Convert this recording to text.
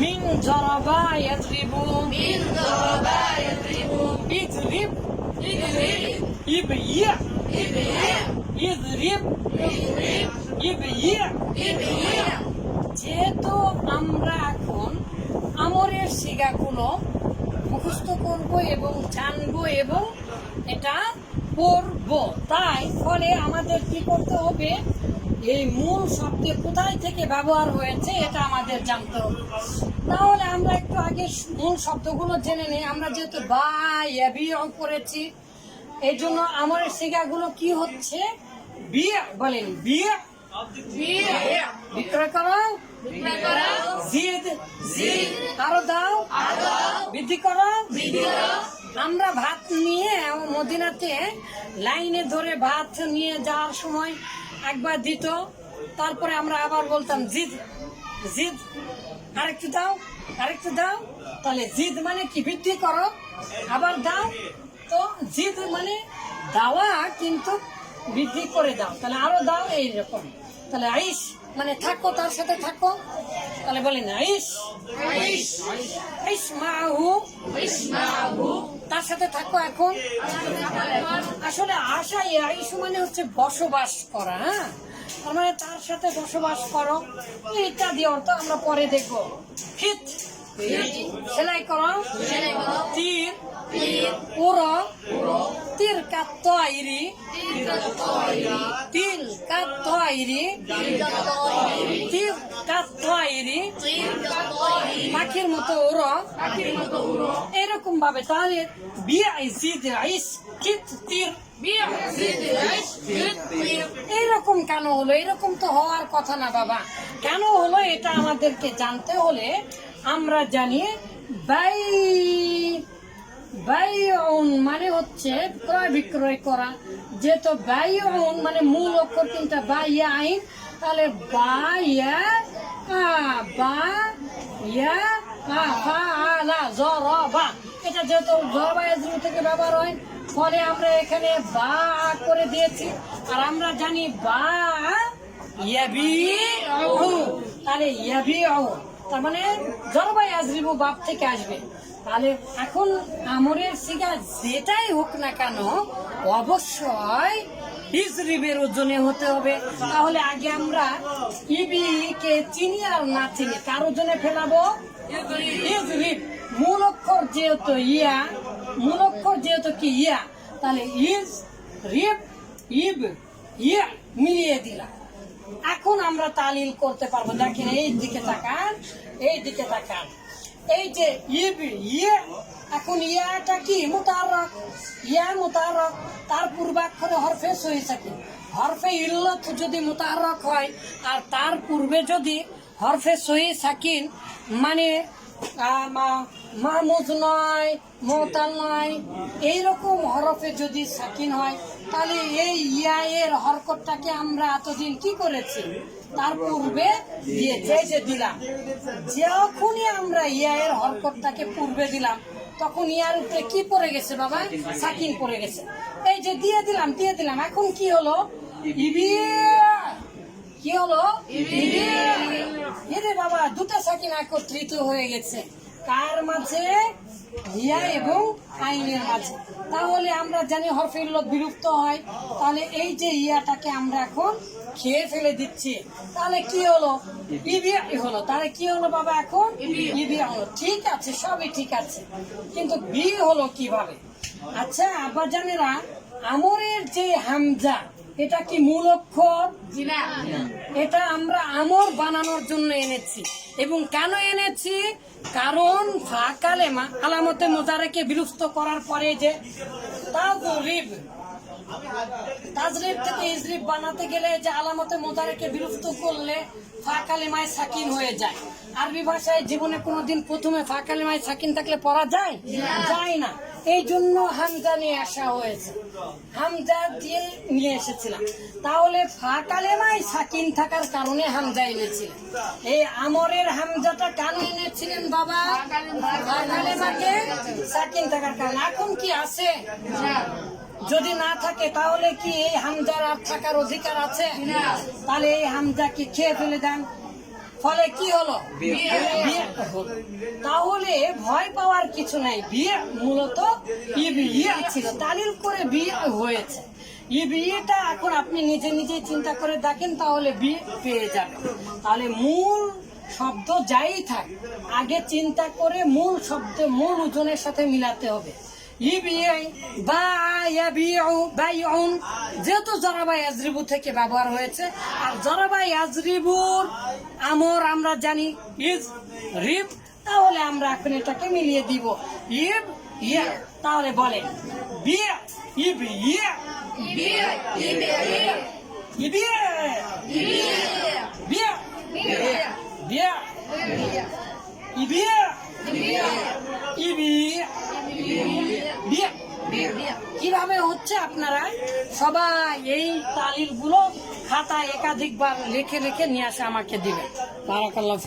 মিন জরবা ইয়াজরিবু من ضرب يضرب ইজরিব اضرب ইবইয়া ابيع ইজরিব اضرب ইবইয়া ابيع যেহেতু আমরা এখন আমরের শিগাগুলো মুখস্থ করব এবং জানবো এবং এটা পড়ব তাই ফলে আমাদের কি করতে হবে এই মূল শব্দ কোথায় থেকে ব্যবহার হয়েছে এটা আমাদের জানতে হবে। তাহলে আমরা একটু আগে মূল শব্দগুলো জেনে নিই। আমরা যেহেতু বা অ্যাবিও করেছি এই জন্য আমার সিগাগুলো কি হচ্ছে? বিয়ে বলেন বিয়ে বিক্রয় করো। জিদ জিদ আরও দাও। বৃদ্ধি করো। আমরা ভাত নিয়ে মদিনাতে লাইনে ধরে ভাত নিয়ে যাওয়ার সময় একবার দিত তারপরে আমরা আবার বলতাম জিদ জিদ আরেকটু দাও আরেকটু দাও তাহলে জিদ মানে কি বৃদ্ধি করো আবার দাও তো জিদ মানে দাওয়া কিন্তু বৃদ্ধি করে দাও তাহলে আরও দাও এইরকম তাহলে আইস মানে থাকো তার সাথে থাকো তাহলে বলেন আইস আইস আইস মাহু আইস মা তার সাথে থাকো এখন। আসলে আশা এই মানে হচ্ছে বসবাস করা হ্যাঁ? তার মানে তার সাথে বসবাস করো। ইত্যাদি অর্থ আমরা পরে দেখব। সেলাই করো তীর ওরো তীর কাত আইরি তিল কাত আইরি তীর কাত পাখির মতো ওরো এরকম ভাবে তাহলে বিয়ে জিদ রাইস কিত তীর এরকম কেন হলো এরকম তো হওয়ার কথা না বাবা কেন হলো এটা আমাদেরকে জানতে হলে আমরা জানি বাই, বাইউন মানে হচ্ছে ক্রয় বিক্রয় করা। যেহেতু বাইউন মানে মূল অক্ষর তিনটা, বাইয়া আইন, তাহলে বা ইয়া আলা জর বা। এটা যেহেতু জরবা এজরু থেকে ব্যবহার হয়, ফলে আমরা এখানে বা করে দিয়েছি। আর আমরা জানি বা ইয়াবি তাহলে ইয়াবি তার মানে জরবাই আজরিবু বাপ থেকে আসবে। তাহলে এখন আমরের সিগা যেটাই হোক না কেন, অবশ্যই ইজরিবের ওজনে হতে হবে। তাহলে আগে আমরা ইবি কে চিনি আর না চিনি কার ওজনে ফেলাবো। ইজরিব মূল অক্ষর যেহেতু ইয়া মূল অক্ষর যেহেতু কি ইয়া, তাহলে ইজ রিব ইব, ইয়া মিলিয়ে দিলাম। এখন আমরা তালিল করতে পারব। দেখেন এই দিকে তাকান। এই দিকে তাকান। এই যে ইব ইয়ে এখন ইয়াটা কি? মুতারক ইয়া মুতারক তার পূর্বাক্ষরে হরফে সহি থাকে। হরফে ইল্লত যদি মুতারক হয়, আর তার পূর্বে যদি হরফে সহি সাকিন মানে মাহমুদ নয় মোতাল নয়, এইরকম হরফে যদি সাকিন হয়, তাহলে এই ইয়া এর হরকতটাকে আমরা এতদিন কি করেছি? তার পূর্বে দিয়েছে। এই যে দিলাম। যখনই আমরা ইয়া এর হরকতটাকে পূর্বে দিলাম, তখন ইয়ার উপরে কি পড়ে গেছে বাবা? সাকিন পড়ে গেছে। এই যে দিয়ে দিলাম দিয়ে দিলাম। এখন কি হলো? কি হলো? এরে বাবা, দুটো সাকিন একত্রিত হয়ে গেছে। কার মাঝে? ইয়া এবং আইনের মাঝে। তাহলে আমরা জানি হরফের লোক বিলুপ্ত হয়। তাহলে এই যে ইয়াটাকে আমরা এখন খেয়ে ফেলে দিচ্ছি। তাহলে কি হলো? ইবিয়া হলো। তাহলে কি হলো বাবা এখন? ইবিয়া হলো। ঠিক আছে, সবই ঠিক আছে। কিন্তু বি হলো কীভাবে? আচ্ছা আব্বা জানেরা আমরের যে হামজা এটা কি মূল অক্ষর? এটা আমরা আমর বানানোর জন্য এনেছি। এবং কেন এনেছি? কারণ ফাঁকালেমা আলামতে মোজারেকে বিলুপ্ত করার পরে যে তাজরিব তাজরিব থেকে ইজরিব বানাতে গেলে যে আলামতে করলে হয়ে যায়। আরবি ভাষায় জীবনে কোনোদিন প্রথমে থাকলে পড়া এই জন্য হামজা নিয়ে আসা হয়েছে। হামজা দিয়ে নিয়ে এসেছিলাম। তাহলে ফাঁকালেমায় সাকিন থাকার কারণে হামজা এনেছিলেন। এই আমরের হামজাটা কেন এনেছিলেন বাবা? সাকিন থাকার কারণে। এখন কি আছে? যদি না থাকে তাহলে কি এই হামজার আর থাকার অধিকার আছে? তাহলে এই হামজা কি খেয়ে ফেলে দেন? ফলে কি হলো? তাহলে ভয় পাওয়ার কিছু নাই। বিয়ে মূলত ই বিয়ে ছিল। তালিল করে বিয়ে হয়েছে। এই বিয়েটা এখন আপনি নিজে নিজে চিন্তা করে দেখেন তাহলে বিয়ে পেয়ে যাবেন তাহলে মূল শব্দ যাই থাক আগে চিন্তা করে মূল শব্দ মূল ওজনের সাথে মিলাতে হবে। ইবিআই বা ইয়াবিউ বাইউন যেহেতু জরাবা ইয়াজরিবু থেকে ব্যবহার হয়েছে আর জরাবা ইয়াজরিবুর আমর আমরা জানি ইজ রিব তাহলে আমরা এখন এটাকে মিলিয়ে দিব ইব ইয়া তাহলে বলেন বিয়া ইব ইয়া বিয়ে বিয়ে ইবিয়া বিয়া বিয়া ইবিয়া ইবিয়া বিয়া আপনারা সবাই এই তালিল খাতা একাধিকবার রেখে রেখে নিয়ে আসে আমাকে দিবেন বারাকাল্লাহ।